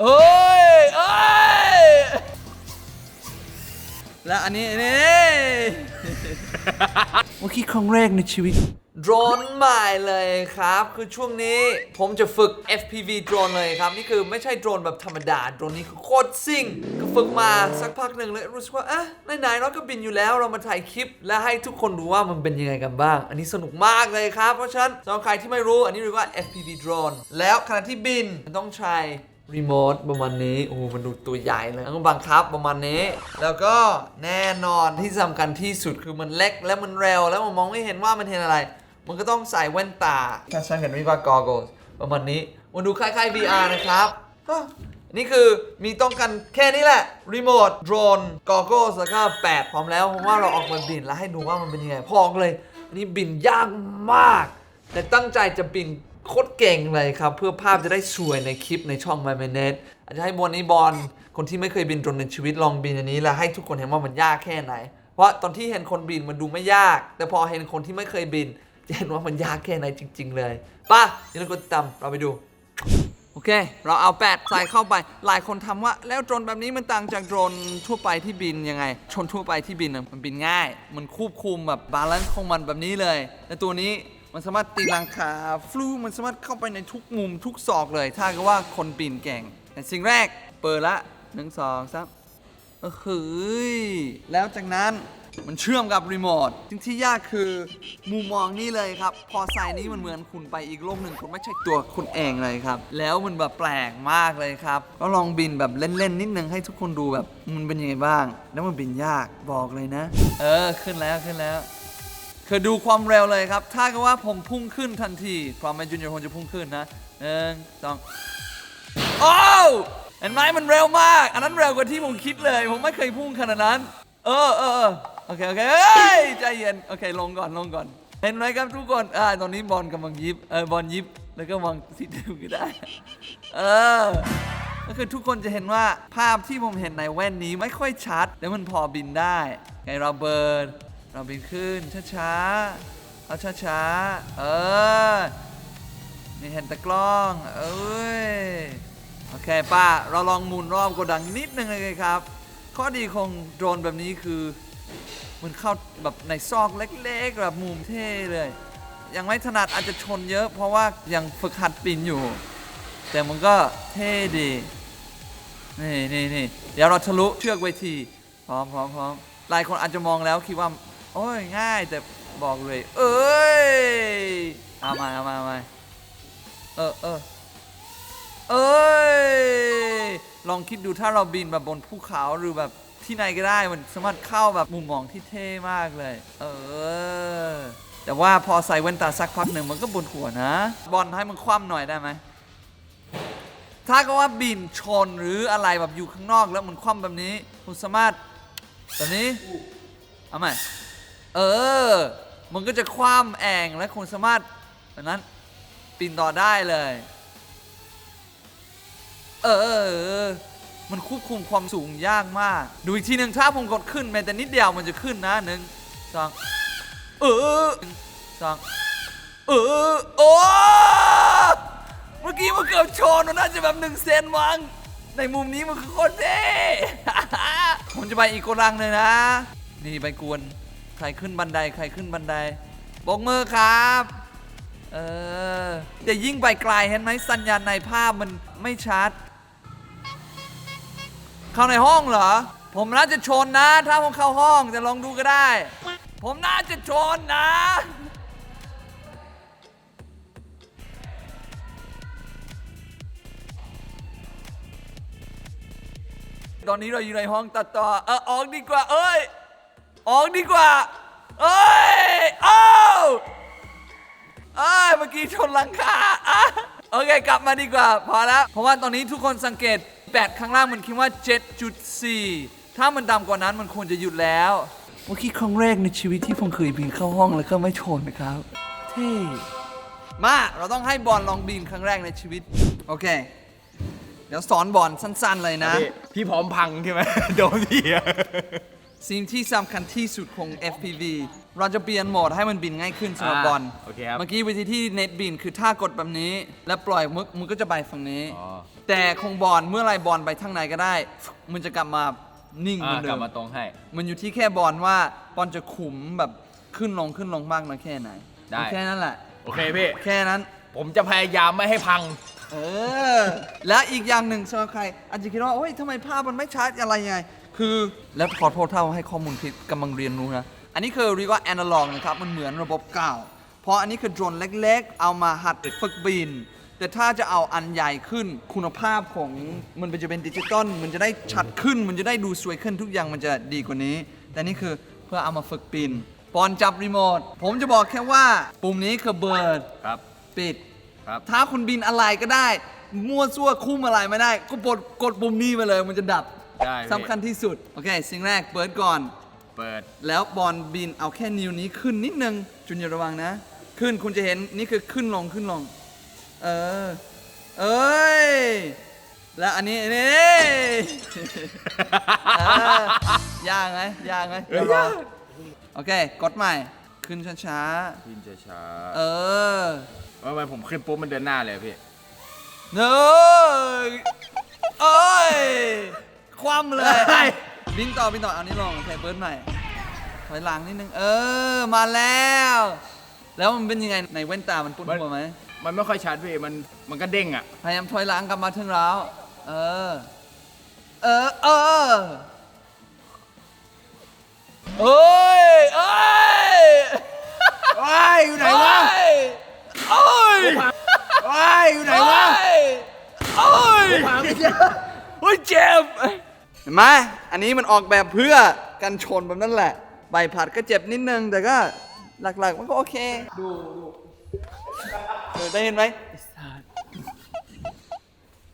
เอ้ยเอ้ยแล้วอันนี้นี่ เมื่อกี้ครั้งแรกในชีวิต โดรนใหม่เลยครับ คือช่วงนี้ผมจะฝึก FPV โดรนเลยครับ นี่คือไม่ใช่โดรนแบบธรรมดา โดรนนี้คือโคตรซิ่ง ก็ฝึกมาสักพักหนึ่งเลยรู้สึกว่าอะไหนๆเราก็บินอยู่แล้วเรามาถ่ายคลิป และให้ทุกคนดูว่ามันเป็นยังไงกันบ้าง อันนี้สนุกมากเลยครับ เพราะฉะนั้นสำหรับใครที่ไม่รู้อันนี้เรียกว่า FPV โดรนแล้วขณะที่บินมันต้องใช้ รีโมทประมาณนี้ โอ้โหมันดูตัวใหญ่เลยต้องบังคับประมาณนี้ แล้วก็แน่นอนที่สำคัญที่สุดคือมันเล็กและมันเร็ว แล้วมันมองไม่เห็นว่ามันเห็นอะไร มันก็ต้องใส่แว่นตาถ้าฉันเห็นวิว่าก goggles ประมาณนี้ มันดูคล้ายๆ VR นะครับนี่คือมีต้องกันแค่นี้แหละ รีโมทโดรน goggles แล้วก็แปดพร้อมแล้วผมว่าเราออกมาบินแล้วให้ดูว่ามันเป็นยังไงพอเลยอันนี้บินยากมาก แต่ตั้งใจจะบิน โคตรเก่งเลยครับ เพื่อภาพจะได้สวยในคลิปในช่อง My m i n u t e อาจจะให้บอลนี้บอลคนที่ไม่เคยบินโดรนในชีวิตลองบินอันนี้ แล้วให้ทุกคนเห็นว่ามันยากแค่ไหน เพราะตอนที่เห็นคนบินมันดูไม่ยาก แต่พอเห็นคนที่ไม่เคยบินจะเห็นว่ามันยากแค่ไหนจริง ๆ เลยป่ะนี่เราก็ตามเราไปดูโอเค เราเอาแปดใส่เข้าไป หลายคนทำว่าแล้วโดรนแบบนี้มันต่างจากโดรนทั่วไปที่บินยังไง ชนทั่วไปที่บินน่ะมันบินง่าย มันควบคุมแบบบาลานซ์ของมันแบบนี้เลย และตัวนี้ มันสามารถตีลังคาฟลูมันสามารถเข้าไปในทุกมุมทุกซอกเลย ถ้ากิดว่าคนบินเก่งแต่สิ่งแรกเปิดละหนึ่งสองสามเออเฮ้ยแล้วจากนั้นมันเชื่อมกับรีโมทสิ่งที่ยากคือมุมมองนี่เลยครับ พอใส่นี้มันเหมือนคุณไปอีกโลกหนึ่งคุณไม่ใช่ตัวคุณเองเลยครับ แล้วมันแบบแปลกมากเลยครับ ก็ลองบินแบบเล่นๆ นิดนึงให้ทุกคนดูแบบ มันเป็นยังไงบ้าง แล้วมันบินยากบอกเลยนะ เออขึ้นแล้วขึ้นแล้ว คือดูความเร็วเลยครับ ถ้าเก็ว่าผมพุ่งขึ้นทันทีพร้อมไหมจูเนียร์ผมจะพุ่งขึ้นนะหนึ่งสองโอ้เห็นไหมมันเร็วมาก อันนั้นเร็วกว่าที่ผมคิดเลย ผมไม่เคยพุ่งขนาดนั้น เออเออโอเคโอเคเฮ้ยใจเย็น โอเคลงก่อนลงก่อน เห็นไหมครับทุกคนอ่าตอนนี้บอลกำลังยิบเออบอลยิบแล้วก็มองที่ดูก็ได้ เออก็คือทุกคนจะเห็นว่าภาพที่ผมเห็นในแว่นนี้ไม่ค่อยชัดแต่มันพอบินได้ไงเราเบิร์น เราบินขึ้นช้าๆ เอาช้าๆ เออ นี่เห็นตะกล้อง เอ้ย โอเคป้า เราลองหมุนรอบโกดังนิดนึงเลยครับ ข้อดีของโดรนแบบนี้คือ มันเข้าแบบในซอกเล็กๆ แบบมุมเท่เลย ยังไม่ถนัดอาจจะชนเยอะเพราะว่ายังฝึกหัดปีนอยู่ แต่มันก็เท่ดี นี่นี่นี่เดี๋ยวเราทะลุเชือกเวที พร้อมพร้อมพร้อมหลายคนอาจจะมองแล้วคิดว่า โอ้ยง่ายแต่บอกเลย เอ้ยเอามาเอามาเอามาเออเออเอ้ยลองคิดดูถ้าเราบินแบบบนภูเขาหรือแบบที่ไหนก็ได้มันสามารถเข้าแบบมุมมองที่เท่มากเลย เออ แต่ว่าพอใส่แว่นตาสักพักหนึ่งมันก็บนหัวนะ บอลให้มันคว่ำหน่อยได้ไหมถ้าก็ว่าบินชนหรืออะไรแบบอยู่ข้างนอกแล้วมันคว่ำแบบนี้ คุณสามารถแบบนี้เอาใหม่ เออ มันก็จะคว่ำแองและคุณสามารถแบบนั้นปีนต่อได้เลย เออ มันควบคุมความสูงยากมาก ดูอีกทีหนึ่งถ้าผมกดขึ้นแม้แต่นิดเดียวมันจะขึ้นนะหนึ่งสองเออสองเออ โอ้เมื่อกี้มันเกือบชนมันน่าจะแบบหนึ่งเซนมั้งในมุมนี้มันคือโคตรเท่ผมจะไปอีกโกดังเลยนะ นี่ไปกวน ใครขึ้นบันไดใครขึ้นบันไดบกมือครับ เออแต่ยิ่งไปไกลเห็นไหมสัญญาณในภาพมันไม่ชัด เข้าในห้องเหรอ ผมน่าจะชนนะ ถ้าผมเข้าห้องจะลองดูก็ได้ ผมน่าจะชนนะตอนนี้เราอยู่ในห้องตัดต่อ เออออกดีกว่า เอ้ย ออกดีกว่า เอ้ยเอ้าเอ้ยเมื่อกี้ชนหลังคาอะโอเค กลับมาดีกว่า พอแล้ว เพราะว่าตอนนี้ทุกคนสังเกตแบตข้างล่างมันคิดว่า 7.4 ถ้ามันต่ำกว่านั้นมันควรจะหยุดแล้วเมื่อกี้ครั้งแรกในชีวิตที่ผมเคยบินเข้าห้องแล้วก็ไม่ชนนะครับ เท่มา เราต้องให้บอลลองบินครั้งแรกในชีวิต โอเค เดี๋ยวสอนบอลสั้นๆเลยนะ พี่พี่พร้อมพังใช่ไหมโดนพี่อะ สิ่งที่สำคัญที่สุดของ FPV เราจะเปลี่ยนโหมดให้มันบินง่ายขึ้นสำหรับอ่าบอลโอเคครับเมื่อกี้วิธีที่เน็ตบินคือถ้ากดแบบนี้ แล้วปล่อยมึกมันก็จะไปฝั่งนี้อ๋อแต่ของบอลเมื่อไรบอลไปทางไหนก็ได้ มันจะกลับมานิ่งเหมือ่าอนกเดิลับมมาตรงให้ มันอยู่ที่แค่บอลว่าบอลจะขุมแบบขึ้นลงขึ้นลงมากน้อยแค่ไหนได้แค่นั้นแหละโอเคพี่แค่นั้นผมจะพยายามไม่ให้พังเออและอีกอย่างหนึ่งสำหรับใครอาจจะคิดว่าโอ้ยทำไมภาพมันไม่ชัดอะไรยังไง คือแล้วขอโทษถ้าให้ข้อมูลผิดกำลังเรียนรู้นะ อันนี้คือเรียกว่า analog นะครับ มันเหมือนระบบเก่า เพราะอันนี้คือโดรนเล็กๆ เอามาหัดฝึกบิน แต่ถ้าจะเอาอันใหญ่ขึ้นคุณภาพของมันจะเป็นดิจิตอลมันจะได้ชัดขึ้น มันจะได้ดูสวยขึ้นทุกอย่างมันจะดีกว่านี้ แต่นี่คือเพื่อเอามาฝึกบินปอนจับรีโมทผมจะบอกแค่ว่าปุ่มนี้คือเบิร์ดครับปิดครับถ้าคุณบินอะไรก็ได้มั่วซั่วคุ้มอะไรไม่ได้ ก็กดกดปุ่มนี้ไปเลยมันจะดับ ได้พี่ สำคัญที่สุด โอเค สิ่งแรกเปิดก่อน เปิด แล้วบอลบินเอาแค่นิ้วนี้ขึ้นนิดนึง จุนอย่าระวังนะ ขึ้นคุณจะเห็นนี่คือขึ้นลงขึ้นลง เออ เอ้ย แล้วอันนี้นี่เออยากไหมยากไหมเอ้ยเดี๋ยวรอยากโอเค กดใหม่ ขึ้นช้าขึ้นช้าๆ เออๆว่าทำไมผมขึ้นปุ๊บมันเดินหน้าเลยอะพี่หนึ่งเอ้ย คว่ำเลยเฮ้ยบินต่อบินต่อเอานี้ลงใส่เบิร์ดใหม่ถอยหลังนิดนึง เออ มาแล้ว แล้วมันเป็นยังไงในแว่นตามันปุ่นหัวไหมมันไม่ค่อยชัดพี่มันมันก็เด้งอะ พยายามถอยหลังกลับมาถึงเราเออ เออ เออเอ้ยเอ้ย ว้ายอยู่ไหนวะ เอ้ย ว้ายอยู่ไหนวะ เอ้ย หาไม่เจอ เฮ้ยเจ็บเห็น ไหมอันนี้มันออกแบบเพื่อกันชนแบบนั้นแหละ ใบพัดก็เจ็บนิดนึง แต่ก็หลักๆ มันก็โอเค ดูดูเออได้เห็นไหม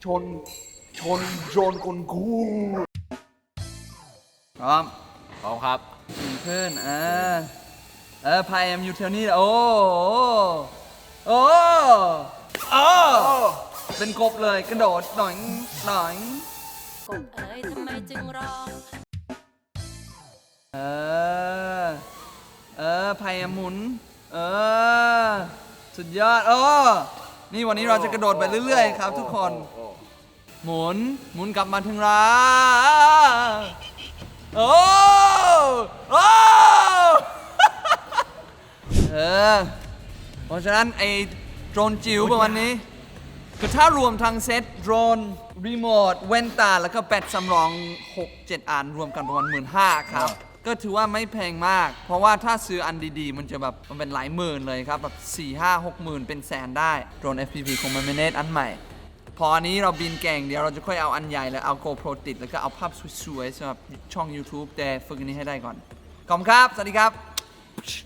ชน ชนโดนคนกูพร้อมพร้อมครับดีขึ้นอ่าเออพายแอมอยู่แถวนี้ โอ้ โอ้ โอ้ เป็นกบเลยกระโดดหน่อยหน่อย กบเอ๋ยทำไมจึงร้อง เออ เออพายหมุน เออ สุดยอด โอ้ นี่วันนี้เราจะกระโดดไปเรื่อยๆ ครับ ทุกคน หมุน หมุนกลับมาถึงเราโอ้โอ้เออ เพราะฉะนั้นไอ้โดรนจิ๋วประมาณนี้ คือถ้ารวมทั้งเซตโดรน รีโมทแว่นตาแล้วก็แบตสำรอง 6 7 อันรวมกันประมาณหมื่นห้าครับ ก็ถือว่าไม่แพงมาก เพราะว่าถ้าซื้ออันดีๆ มันจะแบบมันเป็นหลายหมื่นเลยครับ แบบ4 5 6หมื่นเป็นแสนได้โดรน FPV คงมันไม่เนตอันใหม่ พออันนี้เราบินเก่งเดี๋ยวเราจะค่อยเอาอันใหญ่แล้วเอา GoPro ติด แล้วก็เอาภาพสวยๆสำหรับช่อง YouTube แต่ฝึกอันนี้ให้ได้ก่อนขอบคุณครับ สวัสดีครับ